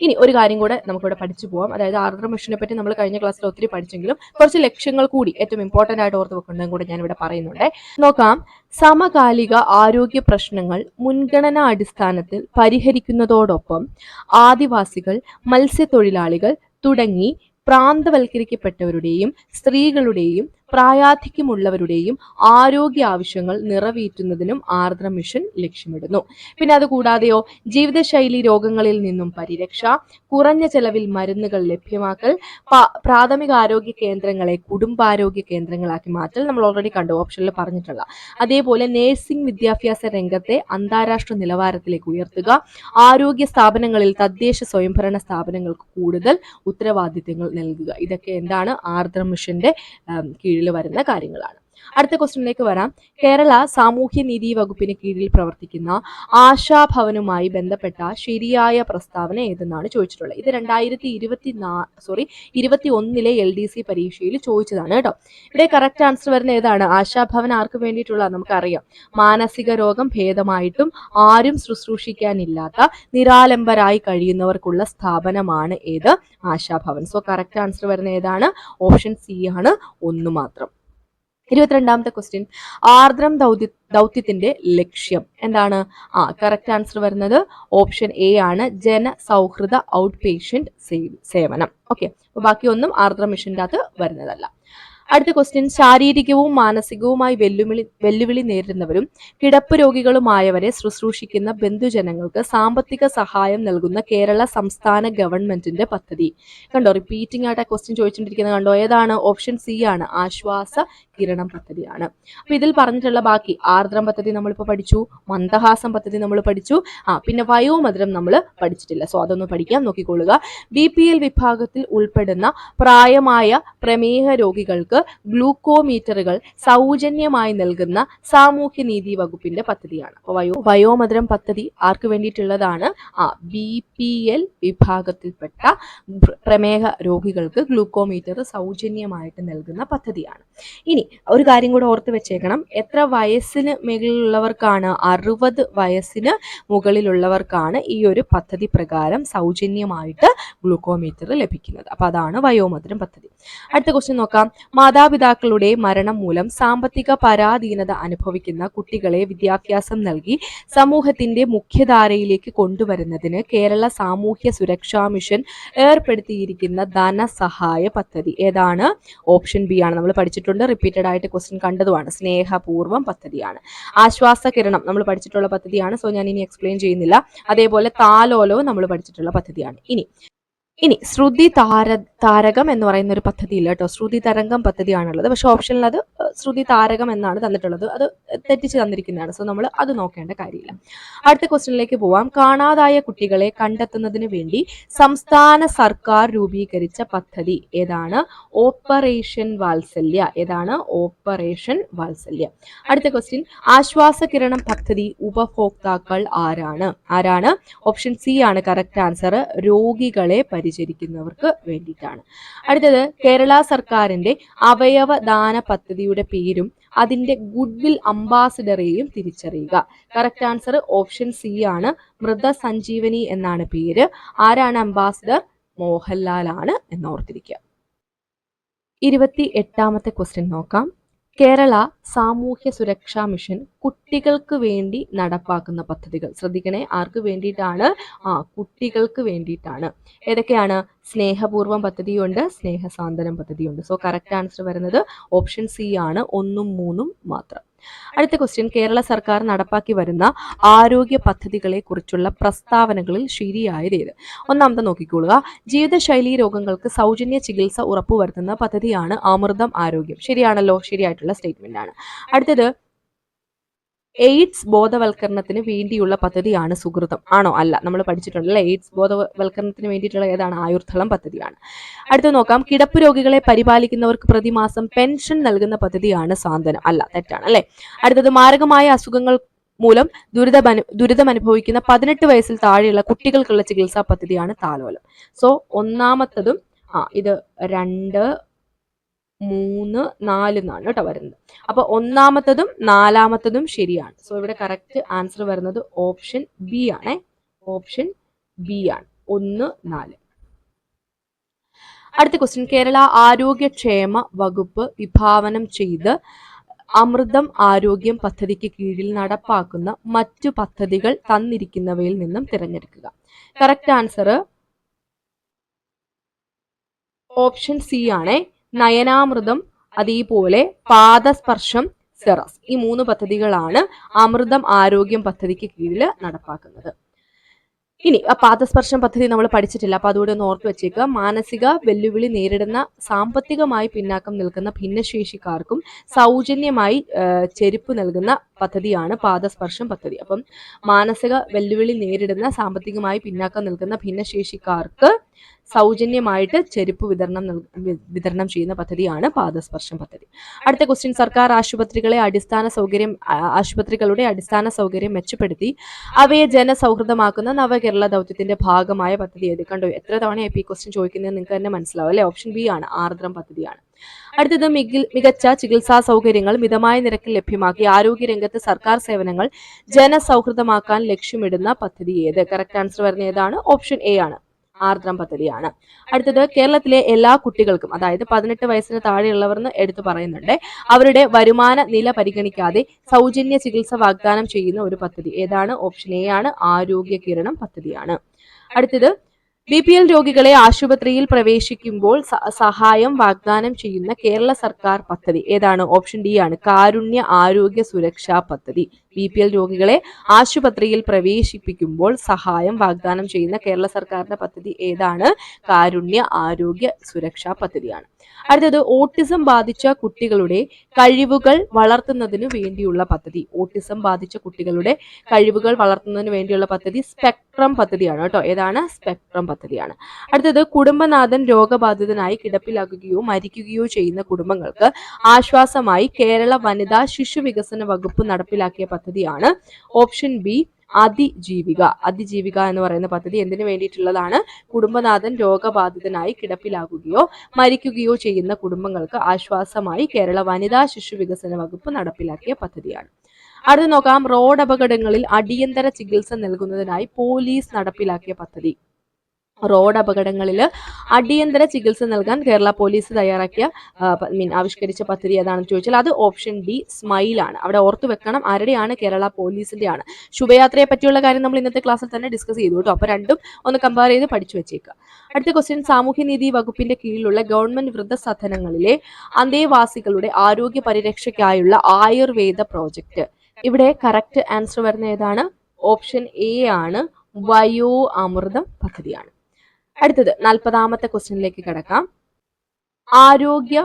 ഇനി ഒരു കാര്യം കൂടെ നമുക്കിവിടെ പഠിച്ചു പോകാം അതായത് ആർദ്ര മിഷനെ പറ്റി നമ്മൾ കഴിഞ്ഞ ക്ലാസ്സിൽ ഒത്തിരി പഠിച്ചെങ്കിലും കുറച്ച് ലക്ഷ്യങ്ങൾ കൂടി ഏറ്റവും ഇമ്പോർട്ടന്റ് ആയിട്ട് ഓർത്ത് വെക്കുന്നതും കൂടെ ഞാൻ ഇവിടെ പറയുന്നുണ്ട്. നോക്കാം. സമകാലിക ആരോഗ്യ പ്രശ്നങ്ങൾ മുൻഗണനാ അടിസ്ഥാനത്തിൽ പരിഹരിക്കുന്നതോടൊപ്പം ആദിവാസികൾ മത്സ്യത്തൊഴിലാളികൾ തുടങ്ങി പ്രാന്തവൽക്കരിക്കപ്പെട്ടവരുടെയും സ്ത്രീകളുടെയും പ്രായാധിക്യമുള്ളവരുടെയും ആരോഗ്യ ആവശ്യങ്ങൾ നിറവേറ്റുന്നതിനും ആർദ്ര മിഷൻ ലക്ഷ്യമിടുന്നു. പിന്നെ അതുകൂടാതെയോ ജീവിതശൈലി രോഗങ്ങളിൽ നിന്നും പരിരക്ഷ കുറഞ്ഞ ചെലവിൽ മരുന്നുകൾ ലഭ്യമാക്കൽ പ്രാഥമിക ആരോഗ്യ കേന്ദ്രങ്ങളെ കുടുംബാരോഗ്യ കേന്ദ്രങ്ങളാക്കി മാറ്റൽ നമ്മൾ ഓൾറെഡി കണ്ടു ഓപ്ഷനിൽ പറഞ്ഞിട്ടുള്ള. അതേപോലെ നേഴ്സിംഗ് വിദ്യാഭ്യാസ രംഗത്തെ അന്താരാഷ്ട്ര നിലവാരത്തിലേക്ക് ഉയർത്തുക ആരോഗ്യ സ്ഥാപനങ്ങളിൽ തദ്ദേശ സ്വയംഭരണ സ്ഥാപനങ്ങൾക്ക് കൂടുതൽ ഉത്തരവാദിത്തങ്ങൾ നൽകുക. ഇതൊക്കെ എന്താണ്? ആർദ്ര മിഷന്റെ ഉം, കീഴിൽ വരുന്ന കാര്യങ്ങളാണ്. അടുത്ത ക്വസ്റ്റ്യനിലേക്ക് വരാം. കേരള സാമൂഹ്യ നീതി വകുപ്പിന് കീഴിൽ പ്രവർത്തിക്കുന്ന ആശാഭവനുമായി ബന്ധപ്പെട്ട ശരിയായ പ്രസ്താവന ഏതെന്നാണ് ചോദിച്ചിട്ടുള്ളത്. ഇത് രണ്ടായിരത്തി ഇരുപത്തി നാ സോറി ഇരുപത്തി ഒന്നിലെ എൽ ഡി സി പരീക്ഷയിൽ ചോദിച്ചതാണ് കേട്ടോ. ഇവിടെ കറക്റ്റ് ആൻസർ വരുന്ന ഏതാണ്? ആശാഭവൻ ആർക്ക് വേണ്ടിയിട്ടുള്ള നമുക്കറിയാം. മാനസിക രോഗം ഭേദമായിട്ടും ആരും ശുശ്രൂഷിക്കാനില്ലാത്ത നിരാലംബരായി കഴിയുന്നവർക്കുള്ള സ്ഥാപനമാണ് ഏത്? ആശാഭവൻ. സോ കറക്റ്റ് ആൻസർ വരുന്ന ഏതാണ്? ഓപ്ഷൻ സി ആണ്. ഒന്ന് മാത്രം. ഇരുപത്തിരണ്ടാമത്തെ ക്വസ്റ്റ്യൻ ആർദ്രം ദൗത്യ ദൗത്യത്തിന്റെ ലക്ഷ്യം എന്താണ്? ആ കറക്റ്റ് ആൻസർ വരുന്നത് ഓപ്ഷൻ എ ആണ്. ജനസൗഹൃദ ഔട്ട് പേഷ്യന്റ് സേവനം. ഓക്കെ ബാക്കിയൊന്നും ആർദ്രം മിഷന്റെ അകത്ത് വരുന്നതല്ല. അടുത്ത ക്വസ്റ്റ്യൻ ശാരീരികവും മാനസികവുമായി വെല്ലുവിളി വെല്ലുവിളി നേരിടുന്നവരും കിടപ്പ് രോഗികളുമായവരെ ശുശ്രൂഷിക്കുന്ന ബന്ധുജനങ്ങൾക്ക് സാമ്പത്തിക സഹായം നൽകുന്ന കേരള സംസ്ഥാന ഗവൺമെന്റിന്റെ പദ്ധതി. കണ്ടോ റിപ്പീറ്റിംഗ് ആയിട്ട് ആ ക്വസ്റ്റ്യൻ ചോദിച്ചുകൊണ്ടിരിക്കുന്നത് കണ്ടോ? ഏതാണ്? ഓപ്ഷൻ സി ആണ്. ആശ്വാസ കിരണം പദ്ധതിയാണ്. അപ്പൊ ഇതിൽ പറഞ്ഞിട്ടുള്ള ബാക്കി ആർദ്രം പദ്ധതി നമ്മളിപ്പോൾ പഠിച്ചു മന്ദഹാസം പദ്ധതി നമ്മൾ പഠിച്ചു. ആ പിന്നെ വയോമധുരം നമ്മൾ പഠിച്ചിട്ടില്ല. സോ അതൊന്ന് പഠിക്കാം. നോക്കിക്കൊള്ളുക. ബി പി എൽ വിഭാഗത്തിൽ ഉൾപ്പെടുന്ന പ്രായമായ പ്രമേഹ രോഗികൾക്ക് ഗ്ലൂക്കോമീറ്ററുകൾ സൗജന്യമായി നൽകുന്ന സാമൂഹ്യ നീതി വകുപ്പിന്റെ പദ്ധതിയാണ്. വയോ വയോമധുരം പദ്ധതി ആർക്ക് വേണ്ടിയിട്ടുള്ളതാണ്? ആ ബി പി എൽ വിഭാഗത്തിൽപ്പെട്ട പ്ര- പ്രമേഹ രോഗികൾക്ക് ഗ്ലൂക്കോമീറ്റർ സൗജന്യമായിട്ട് നൽകുന്ന പദ്ധതിയാണ്. ഇനി ഒരു കാര്യം കൂടെ ഓർത്ത് വെച്ചേക്കണം. എത്ര വയസ്സിന് മുകളിലുള്ളവർക്കാണ് അറുപത് വയസ്സിന് മുകളിലുള്ളവർക്കാണ് ഈ ഒരു പദ്ധതി പ്രകാരം സൗജന്യമായിട്ട് ഗ്ലൂക്കോമീറ്റർ ലഭിക്കുന്നത്. അപ്പൊ അതാണ് വയോമധുരം പദ്ധതി. അടുത്ത ക്വസ്റ്റ്യൻ നോക്കാം. മാതാപിതാക്കളുടെ മരണം മൂലം സാമ്പത്തിക പരാധീനത അനുഭവിക്കുന്ന കുട്ടികളെ വിദ്യാഭ്യാസം നൽകി സമൂഹത്തിന്റെ മുഖ്യധാരയിലേക്ക് കൊണ്ടുവരുന്നതിന് കേരള സാമൂഹ്യ സുരക്ഷാ മിഷൻ ഏർപ്പെടുത്തിയിരിക്കുന്ന ധനസഹായ പദ്ധതി. ഏതാണ്? ഓപ്ഷൻ ബി ആണ്. നമ്മൾ പഠിച്ചിട്ടുണ്ട്. റിപ്പീറ്റഡ് ആയിട്ട് ക്വസ്റ്റ്യൻ കണ്ടതുമാണ്. സ്നേഹപൂർവം പദ്ധതിയാണ്. ആശ്വാസ കിരണം നമ്മൾ പഠിച്ചിട്ടുള്ള പദ്ധതിയാണ്. സോ ഞാൻ ഇനി എക്സ്പ്ലെയിൻ ചെയ്യുന്നില്ല. അതേപോലെ താലോലവും നമ്മൾ പഠിച്ചിട്ടുള്ള പദ്ധതിയാണ്. ഇനി ഇനി ശ്രുതി താര താരകം എന്ന് പറയുന്ന ഒരു പദ്ധതി ഇല്ല കേട്ടോ. ശ്രുതി തരംഗം പദ്ധതിയാണുള്ളത്. പക്ഷെ ഓപ്ഷനിൽ അത് ശ്രുതി താരകം എന്നാണ് തന്നിട്ടുള്ളത്. അത് തെറ്റിച്ച് തന്നിരിക്കുന്നതാണ്. സോ നമ്മൾ അത് നോക്കേണ്ട കാര്യമില്ല. അടുത്ത ക്വസ്റ്റ്യനിലേക്ക് പോവാം. കാണാതായ കുട്ടികളെ കണ്ടെത്തുന്നതിന് വേണ്ടി സംസ്ഥാന സർക്കാർ രൂപീകരിച്ച പദ്ധതി ഏതാണ്? ഓപ്പറേഷൻ വാത്സല്യ. ഏതാണ്? ഓപ്പറേഷൻ വാത്സല്യ. അടുത്ത ക്വസ്റ്റ്യൻ ആശ്വാസ കിരണം പദ്ധതി ഉപഭോക്താക്കൾ ആരാണ്? ആരാണ്? ഓപ്ഷൻ സി ആണ് കറക്റ്റ് ആൻസർ രോഗികളെ പരിചരിക്കുന്നവർക്ക് വേണ്ടിയിട്ടാണ്. അടുത്തത് കേരള സർക്കാരിന്റെ അവയവദാന പദ്ധതിയുടെ പേരും അതിന്റെ ഗുഡ്വിൽ അംബാസിഡറെയും തിരിച്ചറിയുക. കറക്റ്റ് ആൻസർ ഓപ്ഷൻ സി ആണ് മൃത സഞ്ജീവനി എന്നാണ് പേര്. ആരാണ് അംബാസിഡർ? മോഹൻലാൽ ആണ് എന്നോർത്തിരിക്കുക. ഇരുപത്തി എട്ടാമത്തെ ക്വസ്റ്റ്യൻ നോക്കാം. കേരള സാമൂഹ്യ സുരക്ഷാ മിഷൻ കുട്ടികൾക്ക് വേണ്ടി നടപ്പാക്കുന്ന പദ്ധതികൾ. ശ്രദ്ധിക്കണേ ആർക്ക് വേണ്ടിയിട്ടാണ്? ആ കുട്ടികൾക്ക് വേണ്ടിയിട്ടാണ്. ഏതൊക്കെയാണ്? സ്നേഹപൂർവം പദ്ധതിയുണ്ട് സ്നേഹസാന്ത്വനം പദ്ധതിയുണ്ട്. സോ കറക്റ്റ് ആൻസർ വരുന്നത് ഓപ്ഷൻ സി ആണ്. ഒന്നും മൂന്നും മാത്രം. അടുത്ത ക്വസ്റ്റ്യൻ കേരള സർക്കാർ നടപ്പാക്കി വരുന്ന ആരോഗ്യ പദ്ധതികളെ കുറിച്ചുള്ള പ്രസ്താവനകളിൽ ശരിയായത് ഏത് ഒന്നാമത്തെ നോക്കിക്കൊള്ളുക ജീവിതശൈലി രോഗങ്ങൾക്ക് സൗജന്യ ചികിത്സ ഉറപ്പുവരുത്തുന്ന പദ്ധതിയാണ് അമൃതം ആരോഗ്യം. ശരിയാണല്ലോ? ശരിയായിട്ടുള്ള സ്റ്റേറ്റ്മെന്റ് ആണ്. അടുത്തത് എയ്ഡ്സ് ബോധവൽക്കരണത്തിന് വേണ്ടിയുള്ള പദ്ധതിയാണ് സുഹൃതം. ആണോ? അല്ല. നമ്മൾ പഠിച്ചിട്ടുണ്ട് പഠിച്ചിട്ടുണ്ടല്ലേ. എയ്ഡ്സ് ബോധവൽക്കരണത്തിന് വേണ്ടിയിട്ടുള്ള ഏതാണ്? ആയുർത്തളം പദ്ധതിയാണ്. അടുത്ത് നോക്കാം. കിടപ്പ് രോഗികളെ പരിപാലിക്കുന്നവർക്ക് പ്രതിമാസം പെൻഷൻ നൽകുന്ന പദ്ധതിയാണ് സാന്ത്വനം. അല്ല തെറ്റാണ് അല്ലെ? അടുത്തത് മാരകമായ അസുഖങ്ങൾ മൂലം ദുരിതം ദുരിതം അനുഭവിക്കുന്ന പതിനെട്ട് വയസ്സിൽ താഴെയുള്ള കുട്ടികൾക്കുള്ള ചികിത്സാ പദ്ധതിയാണ് താലോലം. സോ ഒന്നാമത്തതും ആ ഇത് രണ്ട് മൂന്ന് നാല് എന്നാണ് കേട്ടോ വരുന്നത്. അപ്പൊ ഒന്നാമത്തതും നാലാമത്തതും ശരിയാണ്. സോ ഇവിടെ കറക്റ്റ് ആൻസർ വരുന്നത് ഓപ്ഷൻ ബി ആണേ. ഓപ്ഷൻ ബി ആണ്. ഒന്ന് നാല്. അടുത്ത ക്വസ്റ്റ്യൻ കേരള ആരോഗ്യക്ഷേമ വകുപ്പ് വിഭാവനം ചെയ്ത് അമൃതം ആരോഗ്യം പദ്ധതിക്ക് കീഴിൽ നടപ്പാക്കുന്ന മറ്റു പദ്ധതികൾ തന്നിരിക്കുന്നവയിൽ നിന്നും തിരഞ്ഞെടുക്കുക. കറക്റ്റ് ആൻസർ ഓപ്ഷൻ സി ആണേ. നയനാമൃതം അതേപോലെ പാദസ്പർശം സെറസ് ഈ മൂന്ന് പദ്ധതികളാണ് അമൃതം ആരോഗ്യം പദ്ധതിക്ക് കീഴിൽ നടപ്പാക്കുന്നത്. ഇനി ആ പാദസ്പർശം പദ്ധതി നമ്മൾ പഠിച്ചിട്ടില്ല. അപ്പൊ അതുകൂടെ ഒന്ന് ഓർത്ത് വെച്ചേക്കുക മാനസിക വെല്ലുവിളി നേരിടുന്ന സാമ്പത്തികമായി പിന്നാക്കം നിൽക്കുന്ന ഭിന്നശേഷിക്കാർക്കും സൗജന്യമായി ചെരുപ്പ് നൽകുന്ന പദ്ധതിയാണ് പാദസ്പർശം പദ്ധതി. അപ്പം മാനസിക വെല്ലുവിളി നേരിടുന്ന സാമ്പത്തികമായി പിന്നാക്കം നിൽക്കുന്ന ഭിന്നശേഷിക്കാർക്ക് സൗജന്യമായിട്ട് ചെരുപ്പ് വിതരണം വിതരണം ചെയ്യുന്ന പദ്ധതിയാണ് പാദസ്പർശം പദ്ധതി. അടുത്ത ക്വസ്റ്റ്യൻ സർക്കാർ ആശുപത്രികളെ അടിസ്ഥാന സൗകര്യം ആശുപത്രികളുടെ അടിസ്ഥാന സൗകര്യം മെച്ചപ്പെടുത്തി അവയെ ജനസൗഹൃദമാക്കുന്ന നവകേരള ദൗത്യത്തിന്റെ ഭാഗമായ പദ്ധതി ഏത്? കണ്ടോ എത്ര തവണ ഈ ക്വസ്റ്റ്യൻ ചോദിക്കുന്നത് നിങ്ങൾക്ക് തന്നെ മനസ്സിലാവും അല്ലെ? ഓപ്ഷൻ ബി ആണ് ആർദ്രം പദ്ധതിയാണ്. അടുത്തത് മികച്ച ചികിത്സാ സൗകര്യങ്ങൾ മിതമായ നിരക്കിൽ ലഭ്യമാക്കി ആരോഗ്യരംഗത്ത് സർക്കാർ സേവനങ്ങൾ ജനസൗഹൃദമാക്കാൻ ലക്ഷ്യമിടുന്ന പദ്ധതി ഏത്? കറക്റ്റ് ആൻസർ വരുന്ന ഏതാണ്? ഓപ്ഷൻ എ ആണ്. ആർദ്രം പദ്ധതിയാണ്. അടുത്തത് കേരളത്തിലെ എല്ലാ കുട്ടികൾക്കും അതായത് പതിനെട്ട് വയസ്സിന് താഴെയുള്ളവർ എന്ന് എടുത്തു പറയുന്നുണ്ട് അവരുടെ വരുമാന നില പരിഗണിക്കാതെ സൗജന്യ ചികിത്സ വാഗ്ദാനം ചെയ്യുന്ന ഒരു പദ്ധതി. ഏതാണ്? ഓപ്ഷൻ എ ആണ്. ആരോഗ്യ കിരണം പദ്ധതിയാണ്. അടുത്തത് ബി പി എൽ രോഗികളെ ആശുപത്രിയിൽ പ്രവേശിക്കുമ്പോൾ സഹായം വാഗ്ദാനം ചെയ്യുന്ന കേരള സർക്കാർ പദ്ധതി. ഏതാണ്? ഓപ്ഷൻ ഡി ആണ്. കാരുണ്യ ആരോഗ്യ സുരക്ഷാ പദ്ധതി. ബി പി എൽ രോഗികളെ ആശുപത്രിയിൽ പ്രവേശിപ്പിക്കുമ്പോൾ സഹായം വാഗ്ദാനം ചെയ്യുന്ന കേരള സർക്കാരിന്റെ പദ്ധതി ഏതാണ്? കാരുണ്യ ആരോഗ്യ സുരക്ഷാ പദ്ധതിയാണ്. അടുത്തത് ഓട്ടിസം ബാധിച്ച കുട്ടികളുടെ കഴിവുകൾ വളർത്തുന്നതിന് വേണ്ടിയുള്ള പദ്ധതി. ഓട്ടിസം ബാധിച്ച കുട്ടികളുടെ കഴിവുകൾ വളർത്തുന്നതിന് വേണ്ടിയുള്ള പദ്ധതി സ്പെക്ട്രം പദ്ധതിയാണ് കേട്ടോ. ഏതാണ്? സ്പെക്ട്രം പദ്ധതിയാണ്. അടുത്തത് കുടുംബനാഥൻ രോഗബാധിതനായി കിടപ്പിലാക്കുകയോ മരിക്കുകയോ ചെയ്യുന്ന കുടുംബങ്ങൾക്ക് ആശ്വാസമായി കേരള വനിതാ ശിശു വികസന വകുപ്പ് നടപ്പിലാക്കിയ പദ്ധതിയാണ്. Option B അതിജീവിക. അതിജീവിക എന്ന് പറയുന്ന പദ്ധതി എന്തിനു വേണ്ടിയിട്ടുള്ളതാണ്? കുടുംബനാഥൻ രോഗബാധിതനായി കിടപ്പിലാകുകയോ മരിക്കുകയോ ചെയ്യുന്ന കുടുംബങ്ങൾക്ക് ആശ്വാസമായി കേരള വനിതാ ശിശു വികസന വകുപ്പ് നടപ്പിലാക്കിയ പദ്ധതിയാണ്. അടുത്ത് നോക്കാം. റോഡ് അപകടങ്ങളിൽ അടിയന്തര ചികിത്സ നൽകുന്നതിനായി പോലീസ് നടപ്പിലാക്കിയ പദ്ധതി. റോഡ് അപകടങ്ങളിൽ അടിയന്തര ചികിത്സ നൽകാൻ കേരള പോലീസ് തയ്യാറാക്കിയ മീൻ ആവിഷ്കരിച്ച പദ്ധതി ഏതാണെന്ന് ചോദിച്ചാൽ അത് ഓപ്ഷൻ ഡി സ്മൈൽ ആണ്. അവിടെ ഓർത്തു വെക്കണം ആരുടെയാണ് കേരള പോലീസിന്റെ ആണ് ശുഭയാത്രയെ പറ്റിയുള്ള കാര്യം നമ്മൾ ഇന്നത്തെ ക്ലാസ്സിൽ തന്നെ ഡിസ്കസ് ചെയ്തു കേട്ടോ. അപ്പൊ രണ്ടും ഒന്ന് കമ്പയർ ചെയ്ത് പഠിച്ചു വെച്ചേക്കുക അടുത്ത ക്വസ്റ്റ്യൻ സാമൂഹ്യനീതി വകുപ്പിന്റെ കീഴിലുള്ള ഗവൺമെന്റ് വൃദ്ധസദനങ്ങളിലെ അന്തേവാസികളുടെ ആരോഗ്യ പരിരക്ഷയ്ക്കായുള്ള ആയുർവേദ പ്രോജക്റ്റ്. ഇവിടെ കറക്റ്റ് ആൻസർ വരുന്ന ഏതാണ്? ഓപ്ഷൻ എ ആണ്. വയോ അമൃതം പദ്ധതിയാണ്. അടുത്തത് നാൽപ്പതാമത്തെ ക്വസ്റ്റ്യനിലേക്ക് കിടക്കാം. ആരോഗ്യ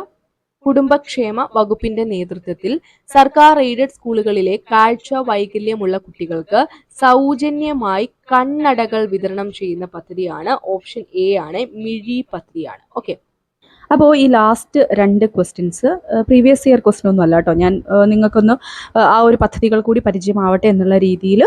കുടുംബക്ഷേമ വകുപ്പിന്റെ നേതൃത്വത്തിൽ സർക്കാർ എയ്ഡഡ് സ്കൂളുകളിലെ കാഴ്ച വൈകല്യമുള്ള കുട്ടികൾക്ക് സൗജന്യമായി കണ്ണടകൾ വിതരണം ചെയ്യുന്ന പദ്ധതിയാണ് ഓപ്ഷൻ എ ആണ് മിഴി പദ്ധതിയാണ്. ഓക്കെ. അപ്പോൾ ഈ ലാസ്റ്റ് രണ്ട് ക്വസ്റ്റ്യൻസ് പ്രീവിയസ് ഇയർ ക്വസ്റ്റ്യൻ ഒന്നും അല്ല കേട്ടോ ഞാൻ നിങ്ങൾക്കൊന്ന് ആ ഒരു പദ്ധതികൾ കൂടി പരിചയമാവട്ടെ എന്നുള്ള രീതിയിൽ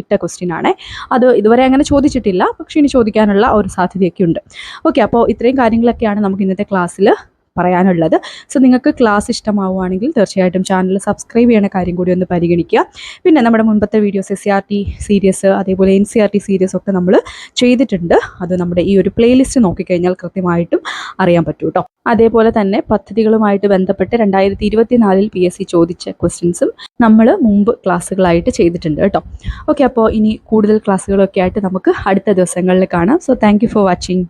ഇട്ട ക്വസ്റ്റ്യൻ ആണ്. അത് ഇതുവരെ അങ്ങനെ ചോദിച്ചിട്ടില്ല പക്ഷേ ഇനി ചോദിക്കാനുള്ള ഒരു സാധ്യതയൊക്കെ ഉണ്ട്. ഓക്കെ അപ്പോൾ ഇത്രയും കാര്യങ്ങളൊക്കെയാണ് നമുക്ക് ഇന്നത്തെ ക്ലാസ്സിൽ പറയാനുള്ളത്. സോ നിങ്ങൾക്ക് ക്ലാസ് ഇഷ്ടമാവുകയാണെങ്കിൽ തീർച്ചയായിട്ടും ചാനൽ സബ്സ്ക്രൈബ് ചെയ്യുന്ന കാര്യം കൂടി ഒന്ന് പരിഗണിക്കുക. പിന്നെ നമ്മുടെ മുൻപത്തെ videos S C R T series അതേപോലെ N C R T series ഒക്കെ നമ്മൾ ചെയ്തിട്ടുണ്ട്. അത് നമ്മുടെ ഈ ഒരു പ്ലേലിസ്റ്റ് നോക്കിക്കഴിഞ്ഞാൽ കൃത്യമായിട്ടും അറിയാൻ പറ്റും കേട്ടോ അതേപോലെ തന്നെ പദ്ധതികളുമായിട്ട് ബന്ധപ്പെട്ട് രണ്ടായിരത്തി ഇരുപത്തിനാലിൽ പി എസ് സി ചോദിച്ച ക്വസ്റ്റ്യൻസും നമ്മൾ മുമ്പ് ക്ലാസ്സുകളായിട്ട് ചെയ്തിട്ടുണ്ട് കേട്ടോ ഓക്കെ അപ്പോൾ ഇനി കൂടുതൽ ക്ലാസ്സുകളൊക്കെ ആയിട്ട് നമുക്ക് അടുത്ത ദിവസങ്ങളിൽ കാണാം. So thank for watching